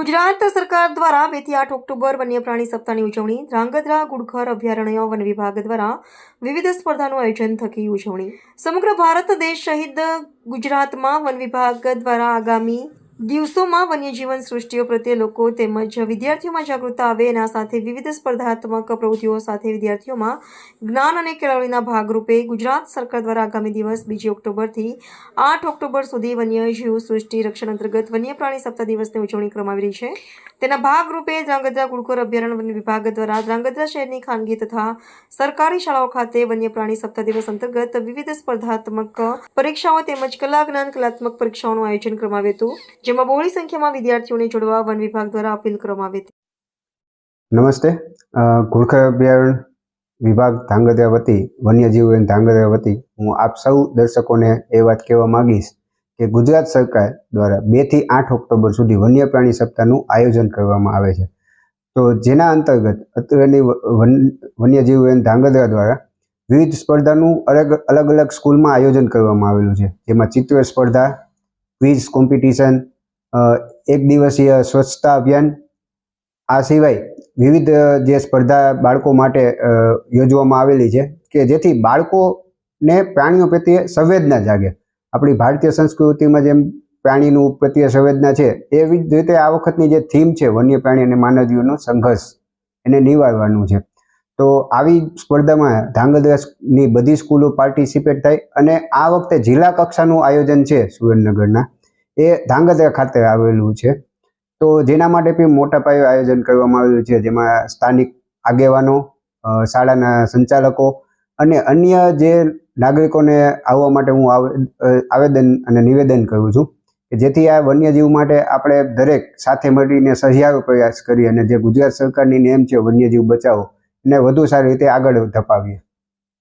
ગુજરાત સરકાર દ્વારા બેથી આઠ ઓક્ટોબર વન્ય પ્રાણી સપ્તાહની ઉજવણી, ધ્રાંગધ્રા ગુડખર અભયારણ્ય વન વિભાગ દ્વારા વિવિધ સ્પર્ધાનું આયોજન થકી ઉજવણી. સમગ્ર ભારત દેશ સહિત ગુજરાતમાં વન વિભાગ દ્વારા આગામી દિવસોમાં વન્યજીવન સૃષ્ટિઓ પ્રત્યે લોકો તેમજ વિદ્યાર્થીઓમાં જાગૃતતા આવે એના સાથે વિવિધ સ્પર્ધાત્મક પ્રવૃત્તિઓ સાથે વિદ્યાર્થીઓમાં જ્ઞાન અને કેળવણીના ભાગરૂપે ગુજરાત સરકાર દ્વારા આગામી દિવસ બીજી ઓક્ટોબરથી આઠ ઓક્ટોબર સુધી વન્યજીવ સૃષ્ટિ રક્ષણ અંતર્ગત વન્ય પ્રાણી સપ્તાહ દિવસની ઉજવણી કરવામાં આવી રહી છે. તેના ભાગરૂપે ધ્રાંગધ્રા ગુડકોર અભયારણ્ય વન વિભાગ દ્વારા ધ્રાંગધ્રા શહેરની ખાનગી તથા સરકારી શાળાઓ ખાતે વન્ય પ્રાણી સપ્તાહ દિવસ અંતર્ગત વિવિધ સ્પર્ધાત્મક પરીક્ષાઓ તેમજ કલા જ્ઞાન કલાત્મક પરીક્ષાઓનું આયોજન કરવામાં આવ્યું હતું, જેમાં બહોળી સંખ્યામાં વિદ્યાર્થીઓને જોડવા વન વિભાગ દ્વારા અપીલ કરવામાં આવી હતી. નમસ્તે. ઘુડખર અભયારણ્ય વિભાગ ધાંગધ્રા વતી, વન્યજીવ ધાંગધ્રા વતી હું આપ સૌ દર્શકોને એ વાત કહેવા માંગીશ કે ગુજરાત સરકાર દ્વારા બેથી આઠ ઓક્ટોબર સુધી વન્ય પ્રાણી સપ્તાહનું આયોજન કરવામાં આવે છે. તો જેના અંતર્ગત અત્રેની વન્યજીવ ઉદ્યાન ધાંગધ્રા દ્વારા વિવિધ સ્પર્ધાનું અલગ અલગ અલગ સ્કૂલમાં આયોજન કરવામાં આવેલું છે. જેમાં ચિત્ર સ્પર્ધા, ક્વિઝ કોમ્પિટિશન એક દિવસીય સ્વચ્છતા અભિયાન, આ સિવાય વિવિધ જે સ્પર્ધા બાળકો માટે યોજવામાં આવેલી છે કે જેથી બાળકોને પ્રાણીઓ પ્રત્યે સંવેદના જાગે. આપણી ભારતીય સંસ્કૃતિમાં જેમ પ્રાણીનું પ્રત્યે સંવેદના છે, એવી જ રીતે આ વખતની જે થીમ છે, વન્ય પ્રાણી અને માનવીઓનો સંઘર્ષ, એને નિવારવાનું છે. તો આવી સ્પર્ધામાં ધાંગધ્રાસની બધી સ્કૂલો પાર્ટિસિપેટ થાય અને આ વખતે જિલ્લા કક્ષાનું આયોજન છે સુરેન્દ્રનગરના. એ ધાંગધ્રા ખાતે આવેલું છે. તો જેના માટે પણ મોટા પાયે આયોજન કરવામાં આવ્યું છે, જેમાં સ્થાનિક આગેવાનો શાળાના સંચાલકો અને અન્ય જે નાગરિકોને આવવા માટે હું આવે- આવેદન અને નિવેદન કરું છું કે જેથી આ વન્યજીવ માટે આપણે દરેક સાથે મળીને સહિયારો પ્રયાસ કરીએ અને જે ગુજરાત સરકારની નેમ છે વન્યજીવ બચાવો, એને વધુ સારી રીતે આગળ ધપાવીએ.